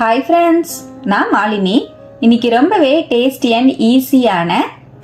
Hi friends நான் மாலினி. இன்னைக்கு ரொம்பவே டேஸ்டி அண்ட் ஈஸியான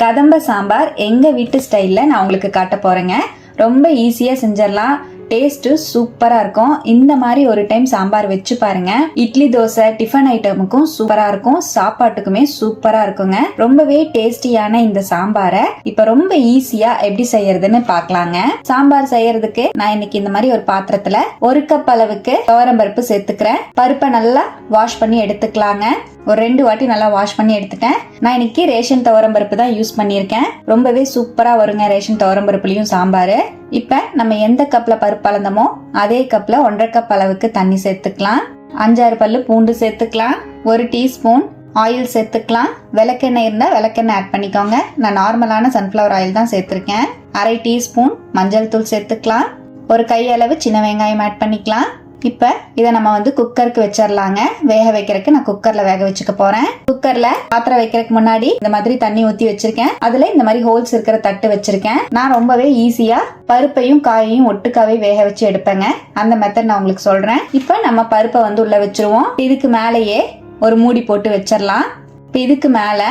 கதம்ப சாம்பார் எங்கள் வீட்டு ஸ்டைலில் நான் உங்களுக்கு காட்ட போகிறேங்க ரொம்ப ஈஸியாக செஞ்சிடலாம். டேஸ்ட்டு சூப்பராக இருக்கும். இந்த மாதிரி ஒரு டைம் சாம்பார் வச்சு பாருங்க. இட்லி தோசை டிஃபன் ஐட்டமுக்கும் சூப்பராக இருக்கும். சாப்பாட்டுக்குமே சூப்பராக இருக்குங்க. ரொம்பவே டேஸ்டியான இந்த சாம்பாரை இப்போ ரொம்ப ஈஸியாக எப்படி செய்யறதுன்னு பார்க்கலாங்க. சாம்பார் செய்யறதுக்கு நான் இன்னைக்கு இந்த மாதிரி ஒரு பாத்திரத்துல ஒரு கப் அளவுக்கு துவரம்பருப்பு சேர்த்துக்கிறேன். பருப்பை நல்லா வாஷ் பண்ணி எடுத்துக்கலாங்க. ஒரு ரெண்டு வாட்டி நல்லா வாஷ் பண்ணி எடுத்துட்டேன். நான் இன்னைக்கு ரேஷன் துவரம்பருப்பு தான் யூஸ் பண்ணியிருக்கேன். ரொம்பவே சூப்பராக வருங்க ரேஷன் துவரம்பருப்புலையும் சாம்பார். இப்போ நம்ம எந்த கப்பில் பருப்பு அளந்தமோ அதே கப்பில் ஒன்றரை கப் அளவுக்கு தண்ணி சேர்த்துக்கலாம். அஞ்சாறு பல்லு பூண்டு சேர்த்துக்கலாம். ஒரு டீஸ்பூன் ஆயில் சேர்த்துக்கலாம். விளக்கெண்ணெய் இருந்தால் விளக்கெண்ணெய் ஆட் பண்ணிக்கோங்க. நான் நார்மலான சன்ஃப்ளவர் ஆயில் தான் சேர்த்துருக்கேன். அரை டீஸ்பூன் மஞ்சள் தூள் சேர்த்துக்கலாம். ஒரு கையளவு சின்ன வெங்காயம் ஆட் பண்ணிக்கலாம். இப்போ இதை நம்ம வந்து குக்கருக்கு வச்சிடலாங்க வேக வைக்கிறதுக்கு நான் குக்கர்ல வேக வச்சுக்க போறேன். குக்கர்ல பாத்திரம் வைக்கிறதுக்கு முன்னாடி இந்த மாதிரி தண்ணி ஊத்தி வச்சிருக்கேன். அதுல இந்த மாதிரி ஹோல்ஸ் இருக்கிற தட்டு வச்சிருக்கேன். நான் ரொம்பவே ஈஸியா பருப்பையும் காயையும் ஒட்டுக்காவே வேக வச்சு எடுப்பேங்க. அந்த மெத்தட் நான் உங்களுக்கு சொல்றேன். இப்போ நம்ம பருப்பை வந்து உள்ள வச்சிருவோம். இதுக்கு மேலேயே ஒரு மூடி போட்டு வச்சிடலாம் இப்போ இதுக்கு மேல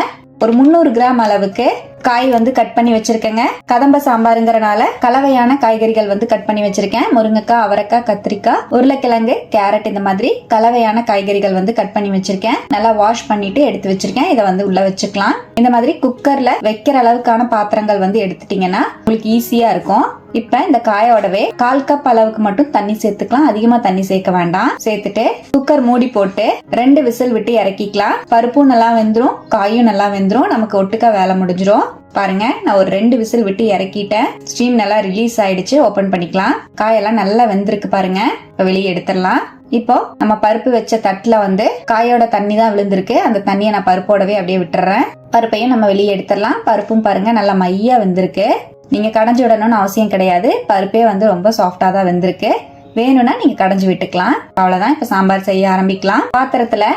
ஒரு முந்நூறு கிராம் அளவுக்கு காய் வந்து கட் பண்ணி வச்சிருக்கேங்க. கதம்ப சாம்பாருங்கிறனால கலவையான காய்கறிகள் வந்து கட் பண்ணி வச்சிருக்கேன். முருங்கைக்காய் அவரைக்காய் கத்திரிக்காய் உருளைக்கிழங்கு கேரட் இந்த மாதிரி கலவையான காய்கறிகள் வந்து கட் பண்ணி வச்சிருக்கேன். நல்லா வாஷ் பண்ணிட்டு எடுத்து வச்சிருக்கேன். இதை வந்து உள்ள வச்சுக்கலாம். இந்த மாதிரி குக்கர்ல வைக்கிற அளவுக்கான பாத்திரங்கள் வந்து எடுத்துட்டீங்கன்னா உங்களுக்கு ஈஸியா இருக்கும். இப்ப இந்த காயோடவே கால் கப் அளவுக்கு மட்டும் தண்ணி சேர்த்துக்கலாம். அதிகமா தண்ணி சேர்க்க வேண்டாம். சேர்த்துட்டு குக்கர் மூடி போட்டு ரெண்டு விசில் விட்டு இறக்கிக்கலாம். பருப்பும் நல்லா வெந்துரும். காயும் நல்லா வெந்துரும். நமக்கு ஒட்டுக்கா வேலை முடிஞ்சிரும். பாருங்க நான் ஒரு ரெண்டு விசில் விட்டு இறக்கிட்டேன். ஸ்டீம் நல்லா ரிலீஸ் ஆயிடுச்சு. ஓபன் பண்ணிக்கலாம். காயெல்லாம் நல்லா வெந்திருக்கு பாருங்க. இப்ப வெளியே எடுத்துடலாம். இப்போ நம்ம பருப்பு வச்ச தட்டுல வந்து காயோட தண்ணி தான் விழுந்திருக்கு. அந்த தண்ணியை நான் பருப்போடவே அப்படியே விட்டுறேன். பருப்பையும் நம்ம வெளியே எடுத்துடலாம். பருப்பும் பாருங்க நல்லா மையா வெந்திருக்கு. நீங்கள் கடைஞ்சி விடணும்னு அவசியம் கிடையாது. பருப்பே வந்து ரொம்ப சாஃப்டாக தான் வெந்திருக்கு. வேணும்னா நீங்கள் கடைஞ்சி விட்டுக்கலாம். அவ்வளோதான் இப்போ சாம்பார் செய்ய ஆரம்பிக்கலாம். பாத்திரத்தில்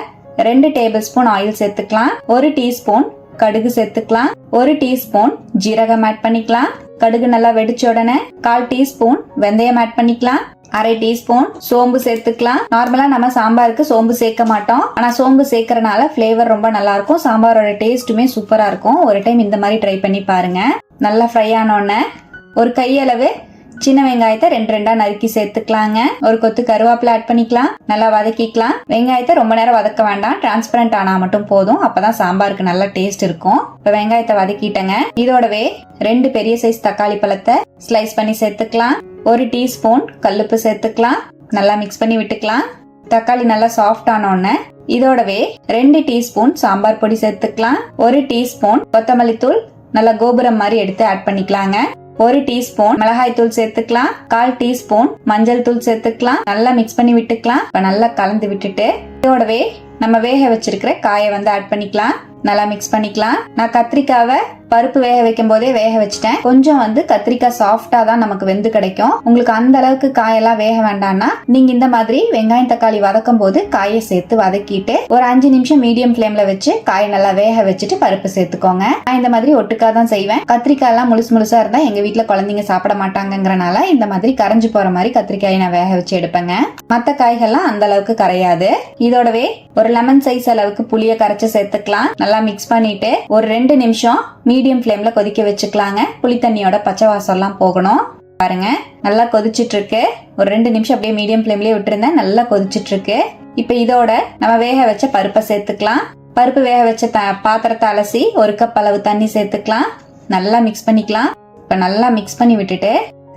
ரெண்டு டேபிள் ஸ்பூன் ஆயில் சேர்த்துக்கலாம். ஒரு டீஸ்பூன் கடுகு சேர்த்துக்கலாம். ஒரு டீஸ்பூன் ஜீரகம் ஆட் பண்ணிக்கலாம். கடுகு நல்லா வெடிச்ச உடனே கால் டீஸ்பூன் வெந்தயம் ஆட் பண்ணிக்கலாம். அரை டீஸ்பூன் சோம்பு சேர்த்துக்கலாம். நார்மலா நம்ம சாம்பாருக்கு சோம்பு சேர்க்க மாட்டோம். ஆனா சோம்பு சேர்க்கறனால ஃபிளேவர் ரொம்ப நல்லா இருக்கும். சாம்பாரோட டேஸ்ட்டுமே சூப்பரா இருக்கும். ஒரு டைம் இந்த மாதிரி ட்ரை பண்ணி பாருங்க. நல்லா ஃப்ரை ஆனோடனே ஒரு கையளவு சின்ன வெங்காயத்தை ரெண்டு ரெண்டா நறுக்கி சேர்த்துக்கலாங்க. ஒரு கொத்து கருவேப்பிலை ஆட் பண்ணிக்கலாம். நல்லா வதக்கிக்கலாம். வெங்காயத்தை ரொம்ப நேரம் வதக்க வேண்டாம். டிரான்ஸ்பரண்ட் ஆனா மட்டும் போதும். அப்பதான் சாம்பாருக்கு நல்ல டேஸ்ட் இருக்கும். இப்ப வெங்காயத்தை வதக்கிட்டேங்க. இதோடவே ரெண்டு பெரிய சைஸ் தக்காளி பழத்தை ஸ்லைஸ் பண்ணி சேர்த்துக்கலாம். ஒரு டீஸ்பூன் கல்லுப்பு சேர்த்துக்கலாம். நல்லா மிக்ஸ் பண்ணி விட்டுக்கலாம். தக்காளி நல்லா சாஃப்ட் ஆனோடனே இதோடவே ரெண்டு டீஸ்பூன் சாம்பார் பொடி சேர்த்துக்கலாம். ஒரு டீஸ்பூன் கொத்தமல்லி தூள் நல்லா கோபுரம் மாதிரி எடுத்து ஆட் பண்ணிக்கலாங்க. ஒரு டீஸ்பூன் மிளகாய் தூள் சேர்த்துக்கலாம். கால் டீஸ்பூன் மஞ்சள் தூள் சேர்த்துக்கலாம். நல்லா மிக்ஸ் பண்ணி விட்டுக்கலாம். இப்ப நல்லா கலந்து விட்டுட்டு இதோடவே நம்ம வேக வச்சிருக்கிற காயை வந்து ஆட் பண்ணிக்கலாம். நல்லா மிக்ஸ் பண்ணிக்கலாம். நான் கத்திரிக்காவை பருப்பு வேக வைக்கும் போதே வேக வச்சுட்டேன். கொஞ்சம் வந்து கத்திரிக்காய் சாஃப்டா தான் நமக்கு வெந்து கிடைக்கும். உங்களுக்கு அந்த அளவுக்கு காயெல்லாம் வேக வேண்டாம்னா நீங்க இந்த மாதிரி வெங்காயம் தக்காளி வதக்கும் போது காயை சேர்த்து வதக்கிட்டு ஒரு அஞ்சு நிமிஷம் மீடியம் ஃபிளேம்ல வச்சு காய் நல்லா வேக வச்சுட்டு பருப்பு சேர்த்துக்கோங்க. நான் இந்த மாதிரி ஒட்டுக்கா தான் செய்வேன். கத்திரிக்காய் எல்லாம் முழுசு முழுசா இருந்தா எங்க வீட்டுல குழந்தைங்க சாப்பிட மாட்டாங்கிறனால இந்த மாதிரி கரைஞ்சு போற மாதிரி கத்திரிக்காயை நான் வேக வச்சு எடுப்பேங்க. மத்த காய்கள்லாம் அந்த அளவுக்கு கரையாது. இதோடவே ஒரு லெமன் சைஸ் அளவுக்கு புளிய கரைச்சு சேர்த்துக்கலாம். நல்லா மிக்ஸ் பண்ணிட்டு ஒரு ரெண்டு நிமிஷம் மீடியம் ஃப்ளேம்ல கொதிக்க வச்சுக்கலாங்க. புளி தண்ணியோட பச்சை வாசம்லாம் போகணும். பாருங்க நல்லா கொதிச்சிட்டு இருக்கு ஒரு ரெண்டு நிமிஷம் அப்படியே மீடியம் ஃப்ளேம்லயே விட்டுருந்தேன். நல்லா கொதிச்சிட்டு இருக்கு இப்போ இதோட நம்ம வேக வச்ச பருப்பை சேர்த்துக்கலாம். பருப்பு வேக வச்ச த பாத்திரத்தை அலசி ஒரு கப் அளவு தண்ணி சேர்த்துக்கலாம். நல்லா மிக்ஸ் பண்ணிக்கலாம். இப்போ நல்லா மிக்ஸ் பண்ணி விட்டுட்டு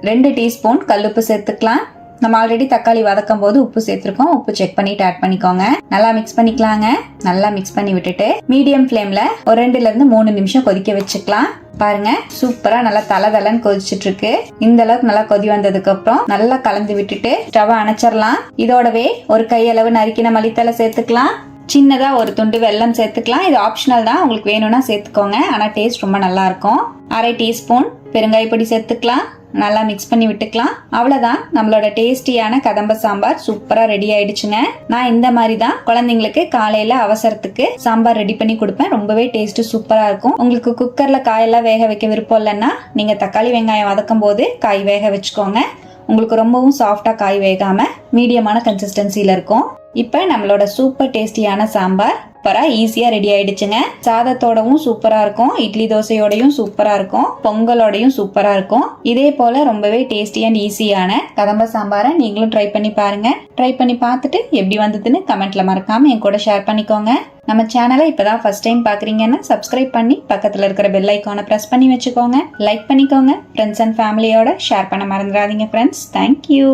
ரெண்டு டீஸ்பூன் கல்லுப்பு சேர்த்துக்கலாம். நம்ம ஆல்ரெடி தக்காளி வதக்கும் போது உப்பு சேர்த்துருக்கோம். உப்பு செக் பண்ணிட்டு ஆட் பண்ணிக்கோங்க. நல்லா மிக்ஸ் பண்ணிக்கலாங்க. நல்லா மிக்ஸ் பண்ணி விட்டுட்டு மீடியம் ஃப்ளேம்ல ஒரு ரெண்டுல இருந்து மூணு நிமிஷம் கொதிக்க வச்சுக்கலாம். பாருங்க சூப்பரா நல்லா தலை தலன்னு கொதிச்சுட்டு இருக்கு இந்த அளவுக்கு நல்லா கொதி வந்ததுக்கு அப்புறம் நல்லா கலந்து விட்டுட்டு ஸ்டவ் அணைச்சிடலாம். இதோடவே ஒரு கையளவு நறுக்கின மல்லித்தலை சேர்த்துக்கலாம். சின்னதா ஒரு துண்டு வெல்லம் சேர்த்துக்கலாம். இது ஆப்ஷனல் தான். உங்களுக்கு வேணும்னா சேர்த்துக்கோங்க. ஆனா டேஸ்ட் ரொம்ப நல்லா இருக்கும். அரை டீஸ்பூன் பெருங்காய பொடி சேர்த்துக்கலாம். நல்லா மிக்ஸ் பண்ணி விட்டுக்கலாம். அவ்வளோதான் நம்மளோட டேஸ்டியான கதம்ப சாம்பார் சூப்பராக ரெடி ஆயிடுச்சுங்க. நான் இந்த மாதிரி தான் குழந்தைங்களுக்கு காலையில் அவசரத்துக்கு சாம்பார் ரெடி பண்ணி கொடுப்பேன். ரொம்பவே டேஸ்ட்டு சூப்பராக இருக்கும். உங்களுக்கு குக்கரில் காயெல்லாம் வேக வைக்க விருப்பம் இல்லைன்னா நீங்கள் தக்காளி வெங்காயம் வதக்கும் போது காய் வேக வச்சுக்கோங்க. உங்களுக்கு ரொம்பவும் சாஃப்டாக காய் வேகாமல் மீடியமான கன்சிஸ்டன்சியில் இருக்கும். இப்போ நம்மளோட சூப்பர் டேஸ்டியான சாம்பார் சூப்பராக ஈஸியாக ரெடி ஆயிடுச்சுங்க. சாதத்தோடவும் சூப்பராக இருக்கும். இட்லி தோசையோடையும் சூப்பராக இருக்கும். பொங்கலோடையும் சூப்பராக இருக்கும். இதே போல் ரொம்பவே டேஸ்டி அண்ட் ஈஸியான கதம்ப சாம்பாரை நீங்களும் ட்ரை பண்ணி பாருங்க. ட்ரை பண்ணி பார்த்துட்டு எப்படி வந்ததுன்னு கமெண்ட்ல மறக்காம என் கூட ஷேர் பண்ணிக்கோங்க. நம்ம சேனலை இப்பதான் ஃபர்ஸ்ட் டைம் பாக்குறீங்கன்னா சப்ஸ்கிரைப் பண்ணி பக்கத்துல இருக்கிற பெல் ஐக்கானை பிரஸ் பண்ணி வச்சுக்கோங்க. லைக் பண்ணிக்கோங்க. ஃப்ரெண்ட்ஸ் அண்ட் ஃபேமிலியோட ஷேர் பண்ண மறந்துடாதீங்க ஃப்ரெண்ட்ஸ் தேங்க்யூ